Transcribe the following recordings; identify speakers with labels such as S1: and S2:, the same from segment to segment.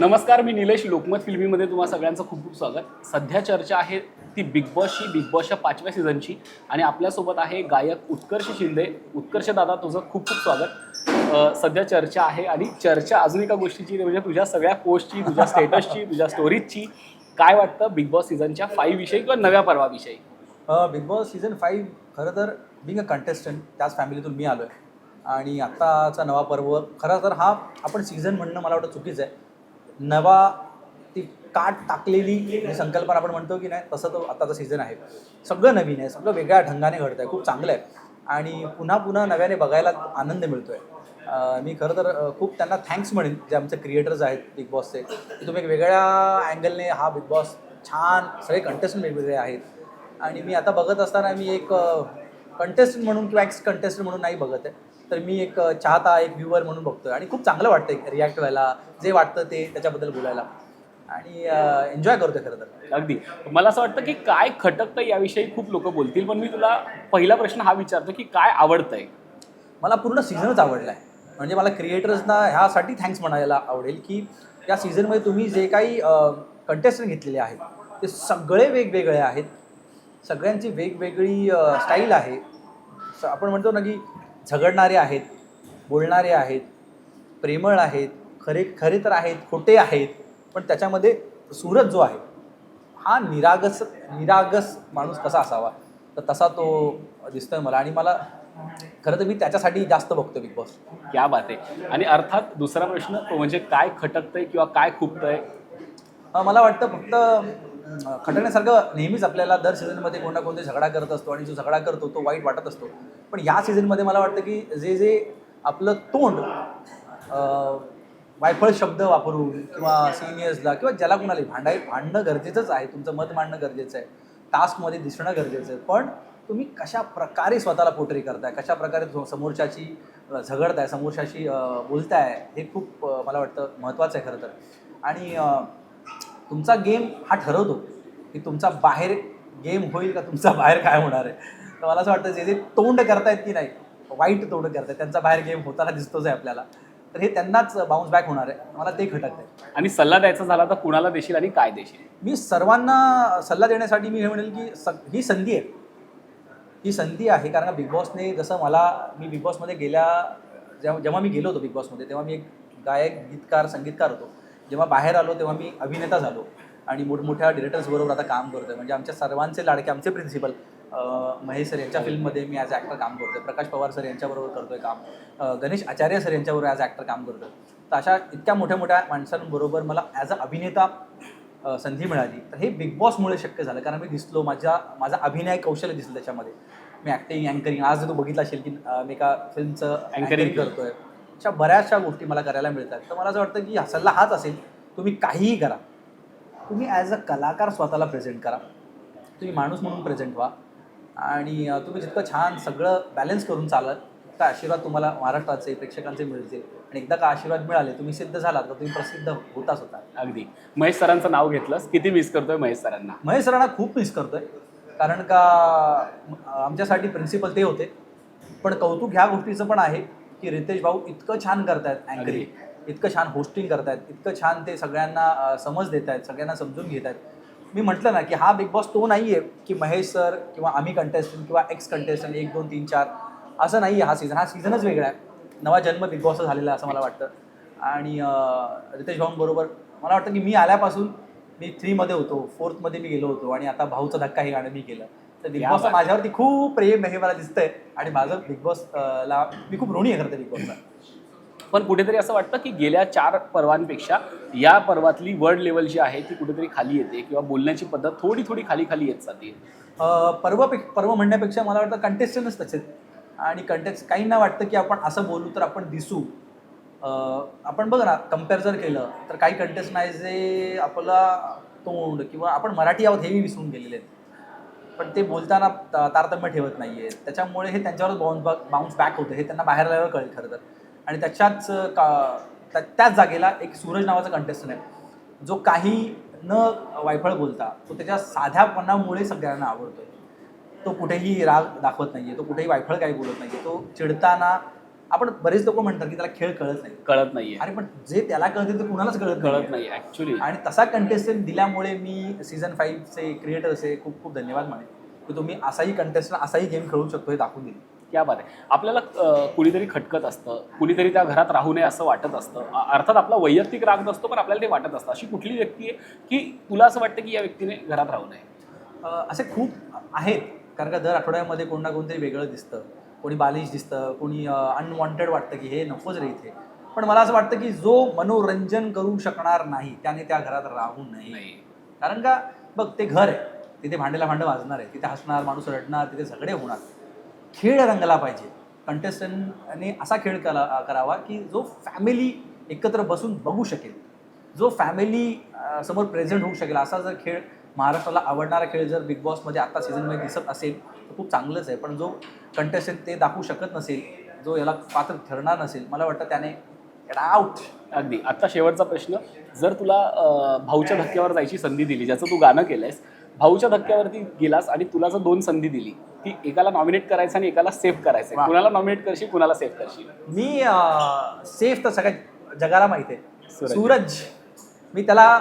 S1: नमस्कार मी निलेश लोकमत फिल्मीमध्ये तुम्हाला सगळ्यांचं खूप खूप स्वागत. सध्या चर्चा आहे ती बिग बॉसची बिग बॉसच्या पाचव्या सीझनची. आणि आपल्यासोबत आहे गायक उत्कर्ष शिंदे. उत्कर्ष दादा तुझं खूप खूप स्वागत. सध्या चर्चा आहे आणि चर्चा अजून एका गोष्टीची म्हणजे तुझ्या सगळ्या पोस्टची तुझ्या स्टेटसची तुझ्या स्टोरीजची काय वाटतं बिग बॉस सीझनच्या फाईव्ह विषयी किंवा नव्या पर्वाविषयी
S2: बिग बॉस सीझन फाईव्ह खरं तर बिंग अ कंटेस्टंट त्याच फॅमिलीतून मी आलो आहे आणि आत्ताचा नवा पर्व खरं तर हा आपण सीझन म्हणणं मला वाटतं चुकीचं आहे. नवा ती काट टाकलेली संकल्पना आपण म्हणतो की नाही तसं तो आताचा सीझन आहे. सगळं नवीन आहे सगळं वेगळ्या ढंगाने घडतं आहे खूप चांगलं आहे. आणि पुन्हा पुन्हा नव्याने बघायला आनंद मिळतो आहे मी खरं तर खूप त्यांना थँक्स म्हणेन जे आमचे क्रिएटर्स आहेत बिग बॉसचे की तुम्ही एक वेगळ्या अँगलने हा बिग बॉस छान सगळे कंटेस्टंट वेगवेगळे आहेत. आणि मी आता बघत असताना मी एक कंटेस्टंट म्हणून किंवा एक्स कंटेस्टंट म्हणून नाही बघत आहे. तर मी एक चाहता एक व्ह्युअर म्हणून बघतोय आणि खूप चांगलं वाटतं रिॲक्ट व्हायला जे वाटतं ते त्याच्याबद्दल बोलायला. आणि एन्जॉय करतोय खरं तर.
S1: अगदी. मला असं वाटतं की काय खटकतं याविषयी खूप लोक बोलतील पण मी तुला पहिला प्रश्न हा विचारतो की काय आवडतंय?
S2: मला पूर्ण सीझनच आवडला आहे म्हणजे मला क्रिएटर्सना ह्यासाठी थँक्स म्हणायला आवडेल की या सीझनमध्ये तुम्ही जे काही कंटेस्टंट घेतलेले आहेत ते सगळे वेगवेगळे आहेत. सगळ्यांची वेगवेगळी स्टाईल आहे. आपण म्हणतो ना की झगडणारे आहेत बोलणारे आहेत प्रेमळ आहेत खरे खरे तर आहेत खोटे आहेत पण त्याच्यामध्ये सूरज जो आहे हा निरागस निरागस माणूस कसा असावा? तर तसा तो दिसतोय मला आणि मला खरं तर मी त्याच्यासाठी जास्त बघतो बिग बॉस
S1: क्या बात आहे. आणि अर्थात दुसरा प्रश्न तो म्हणजे काय खटकतंय किंवा काय खुपतंय?
S2: मला वाटतं फक्त खटण्यासारखं नेहमीच आपल्याला दर सीझनमध्ये कोण कोणते झगडा करत असतो आणि जो झगडा करतो तो वाईट वाटत असतो. पण या सीझनमध्ये मला वाटतं की जे जे आपलं तोंड वायफळ शब्द वापरून किंवा सिनियर्सला किंवा ज्याला कुणाला भांडाय भांडणं गरजेचंच आहे तुमचं मत मांडणं गरजेचं आहे टास्कमध्ये दिसणं गरजेचं आहे पण तुम्ही कशा प्रकारे स्वतःला पोटरी करताय कशा प्रकारे सो- समोरच्याची झगडताय समोरच्याशी बोलताय हे खूप मला वाटतं महत्त्वाचं आहे खरं तर. आणि तुमचा गेम हा ठरवतो की तुमचा बाहेर गेम होईल का तुमचा बाहेर काय होणार आहे. तर मला असं वाटतं जे जे तोंड करतायत की नाही वाईट तोंड करतायत त्यांचा बाहेर गेम होताना दिसतोच आहे आपल्याला. तर हे त्यांनाच बाउन्स बॅक होणार आहे. मला ते खटक आहे
S1: आणि सल्ला द्यायचा झाला तर कुणाला देशील आणि काय देशील?
S2: मी सर्वांना सल्ला देण्यासाठी मी हे म्हणेल की स ही संधी आहे. ही संधी आहे कारण का बिग बॉसने जसं मला मी बिग बॉसमध्ये गेल्या जेव्हा जेव्हा मी गेलो होतो बिग बॉसमध्ये तेव्हा मी एक गायक गीतकार संगीतकार होतो. जेव्हा बाहेर आलो तेव्हा मी अभिनेता झालो. आणि मोठमोठ्या डिरेक्टर्सबरोबर आता काम करतोय. म्हणजे आमच्या सर्वांचे लाडके आमचे प्रिन्सिपल महेश सर यांच्या फिल्ममध्ये मी ॲज ॲक्टर काम करतोय. प्रकाश पवार सर यांच्याबरोबर करतोय काम. गणेश आचार्य सर यांच्याबरोबर ॲज ॲक्टर काम करतोय. तर अशा इतक्या मोठ्या मोठ्या माणसांबरोबर मला ॲज अ अभिनेता संधी मिळाली. तर हे बिग बॉसमुळे शक्य झालं. कारण मी दिसलो माझ्या माझा अभिनय कौशल्य दिसलं त्याच्यामध्ये. मी ॲक्टिंग अँकरिंग आज तू बघितलं असेल की मी एका फिल्मचं अँकरिंग. करतोय. अशा बऱ्याचशा गोष्टी मला करायला मिळतात. तर मला असं वाटतं की हा सल्ला हाच असेल तुम्ही काहीही करा. तुम्ही ॲज अ कलाकार स्वतःला प्रेझेंट करा. तुम्ही माणूस म्हणून प्रेझेंट व्हा. आणि तुम्ही जितकं छान सगळं बॅलन्स करून चालाल तर आशीर्वाद तुम्हाला महाराष्ट्राचे प्रेक्षकांचे मिळतील. आणि एकदा का आशीर्वाद मिळाले तुम्ही सिद्ध झालात तर तुम्ही प्रसिद्ध होताच होता
S1: अगदी. महेश सरांचं नाव घेतलंस किती मिस करतोय महेश सरांना?
S2: महेश सरांना खूप मिस करतोय. कारण का आमच्यासाठी प्रिन्सिपल ते होते. पण कौतुक ह्या गोष्टीचं पण आहे की रितेश भाऊ इतकं छान करतायत अँकरिंग इतकं छान होस्टिंग करतायत इतकं छान ते सगळ्यांना समज देत आहेत सगळ्यांना समजून घेत आहेत मी म्हटलं ना की हा बिग बॉस तो नाही आहे की महेश सर किंवा आम्ही कंटेस्टंट किंवा एक्स कंटेस्टंट एक दोन तीन चार असं नाही आहे हा सीझन हा सीझनच वेगळा आहे. नवा जन्म बिग बॉसचा झालेला असं मला वाटतं. आणि रितेश भाऊंबरोबर मला वाटतं की मी आल्यापासून मी थ्रीमध्ये होतो फोर्थमध्ये मी गेलो होतो आणि आता भाऊचा धक्का हे गाणं मी केलं. तर बिग बॉसचं
S1: बात.
S2: माझ्यावरती खूप प्रेम हे मला दिसतंय आणि माझं बिग बॉस अ, ला मी खूप ऋणी आहे खरं तर बिग बॉसला
S1: पण कुठेतरी असं वाटतं की गेल्या चार पर्वांपेक्षा या पर्वातली वर्ल्ड लेवल जी आहे ती कुठेतरी खाली येते किंवा बोलण्याची पद्धत थोडी थोडी खाली खाली येत जाते
S2: अ, पर्व पे पर्व म्हणण्यापेक्षा मला वाटतं कंटेस्टंटच आहेत. आणि कंटेस्ट काहींना वाटतं की आपण असं बोलू तर आपण दिसू अ, आपण बघ ना कंपेअर जर केलं तर काही कंटेस्ट नाही जे आपला तोंड किंवा आपण मराठी आहोत हेही विसरून गेलेले आहेत पण ते बोलताना तारतम्य ठेवत नाही आहे त्याच्यामुळे हे त्यांच्यावर बाउन्स बॅक बाउन्स बॅक होतं. हे त्यांना बाहेर आल्यावर कळेल खरं तर. आणि त्याच्याच का त्या- त्याच जागेला एक सूरज नावाचा कंटेस्टंट आहे. जो काही न वायफळ बोलता तो त्याच्या साध्यापणामुळे सगळ्यांना आवडतोय. तो कुठेही राग दाखवत नाहीये. तो कुठेही वायफळ काही बोलत नाहीये. तो चिडताना आपण बरेच लोक म्हणतात की त्याला खेळ कळत नाही.
S1: कळत नाहीये.
S2: अरे पण जे त्याला कळते ते कुणालाच कळत
S1: कळत
S2: नाही
S1: ऍक्च्युली
S2: आणि तसा कंटेस्टंट दिल्यामुळे मी सीझन फाईव्हचे क्रिएटर्सचे खूप खूप धन्यवाद मानेन. की तुम्ही असाही कंटेस्टंट असाही गेम खेळू शकतो हे दाखवून दिले.
S1: क्या बात आहे. आपल्याला कुणीतरी खटकत असतं कुणीतरी त्या घरात राहू नये असं वाटत असतं. अर्थात आपला वैयक्तिक राग नसतो पण आपल्याला ते वाटत असतं. अशी कुठली व्यक्ती आहे की तुला असं वाटतं की या व्यक्तीने घरात राहू नये?
S2: असे खूप आहेत. कारण का दर आठवड्यामध्ये कोण ना कोणतरी वेगळं दिसतं. कोणी बालिश दिसतं कोणी अनवॉन्टेड वाटतं की हे नकोच रे इथे. पण मला असं वाटतं की जो मनोरंजन करू शकणार नाही त्याने त्या घरात राहू नये. कारण का बघ ते घर आहे. तिथे भांडेला भांडं वाजणार आहे तिथे हसणार माणूस रडणार तिथे झगडे होणार. खेळ रंगला पाहिजे. कंटेस्टंटने असा खेळ कला करावा की जो फॅमिली एकत्र बसून बघू शकेल. जो फॅमिली समोर प्रेझेंट होऊ शकेल. असा जर खेळ महाराष्ट्राला आवडणारा खेळ जर बिग बॉसमध्ये आता सीझनमध्ये दिसत असेल तर खूप चांगलंच आहे. पण जो कंटेस्टंट ते दाखवू शकत नसेल जो याला पात्र ठरणार नसेल मला वाटतं त्याने आउट
S1: अगदी. आता शेवटचा प्रश्न जर तुला भाऊच्या धक्क्यावर जायची संधी दिली ज्याचं तू गाणं केलंयस भाऊच्या धक्क्यावरती गेलास आणि तुला जर दोन संधी दिली ती एकाला नॉमिनेट करायचं आणि एकाला सेव्ह करायचं. कुणाला नॉमिनेट करशील कुणाला सेव्ह करशील?
S2: मी सेफ तर सगळ्या जगाला माहिती आहे.
S1: सूरज.
S2: मी त्याला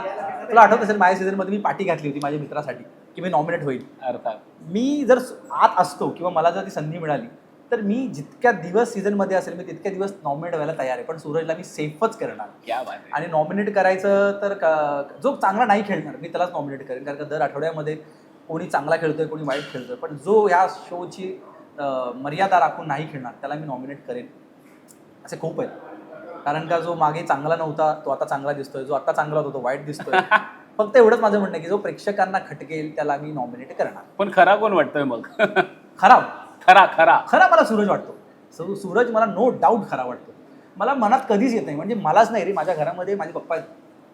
S2: तुला आठवत असेल माझ्या सीझनमध्ये मी पार्टी घातली होती माझ्या मित्रासाठी. की मी नॉमिनेट होईल.
S1: अर्थात.
S2: मी जर आत असतो किंवा मला जर ती संधी मिळाली तर मी जितक्या दिवस सीझनमध्ये असेल मी तितक्या दिवस नॉमिनेट व्हायला तयार आहे. पण सूरजला मी सेफच करणार. आणि नॉमिनेट करायचं तर जो चांगला नाही खेळणार मी त्यालाच नॉमिनेट करेन. कारण का दर आठवड्यामध्ये कोणी चांगला खेळतोय कोणी वाईट खेळतोय. पण जो ह्या शोची मर्यादा राखून नाही खेळणार त्याला मी नॉमिनेट करेन. असे खूप आहेत. कारण का जो मागे चांगला नव्हता तो आता चांगला दिसतोय. जो आता चांगला होता तो वाईट दिसतोय. फक्त एवढंच माझं म्हणणं की जो प्रेक्षकांना खटकेल त्याला मी नॉमिनेट करणार.
S1: पण खरा कोण वाटतोय मग?
S2: खराब.
S1: खरा खरा.
S2: खरा मला सूरज वाटतो. सूरज मला नो डाऊट खरा वाटतो. मला मनात कधीच येत नाही. म्हणजे मलाच नाही रे. माझ्या घरामध्ये माझे पप्पा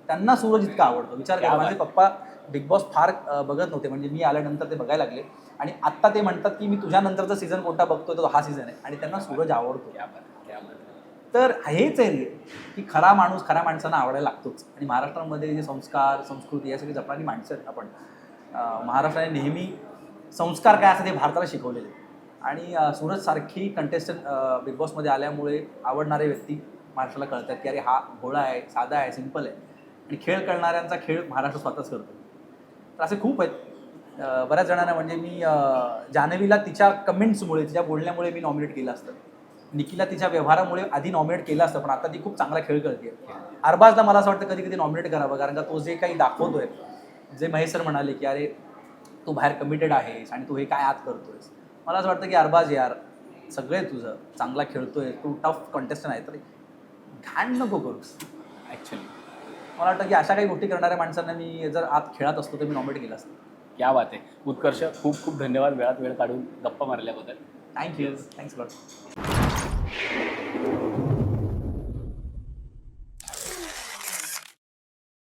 S2: त्यांना सूरज इतका आवडतो. विचार करा. माझे पप्पा बिग बॉस फार बघत नव्हते. म्हणजे मी आल्यानंतर ते बघायला लागले. आणि आत्ता ते म्हणतात की मी तुझ्यानंतरचा सीझन कोणता बघतोय तो हा सीझन आहे. आणि त्यांना सूरज आवडतो. तर हेच आहे रे. की खरा माणूस खऱ्या माणसांना आवडायला लागतोच. आणि महाराष्ट्रामध्ये जे संस्कार संस्कृती या सगळी जपणारी माणसं आहेत आपण महाराष्ट्राने नेहमी संस्कार काय असं ते भारताला शिकवलेले आणि सूरजसारखी कंटेस्टंट बिग बॉसमध्ये आल्यामुळे आवडणारे व्यक्ती महाराष्ट्राला कळतात की अरे हा भोळा आहे साधा आहे सिंपल आहे. आणि खेळ करणाऱ्यांचा खेळ महाराष्ट्र स्वतःच करतो. तर असे खूप आहेत. बऱ्याच जणांना म्हणजे मी जान्हवीला तिच्या कमेंट्समुळे तिच्या बोलण्यामुळे मी नॉमिनेट केलं असतं. निकीला तिच्या व्यवहारामुळे आधी नॉमिनेट केलं असतं पण आता ती खूप चांगला खेळ करते अरबाजला मला असं वाटतं कधी कधी नॉमिनेट करावं कारण का तो जे काही दाखवतोय जे महेश सर म्हणाले की अरे तू बाहेर कमिटेड आहेस आणि तू हे काय आत करतोयस? मला असं वाटतं की अरबाज यार सगळे तुझं चांगला खेळतोय तू टफ कंटेस्टंट आहे तर घाण नको करूस.
S1: ॲक्च्युली
S2: मला वाटतं की अशा काही गोष्टी करणाऱ्या माणसांना मी जर आत खेळत असतो तर मी नॉमिनेट केलं असतं.
S1: क्या बात आहे. उत्कर्ष खूप खूप धन्यवाद. वेळात वेळ काढून गप्पा मारल्याबद्दल.
S2: Thank you thanks lot Thank you.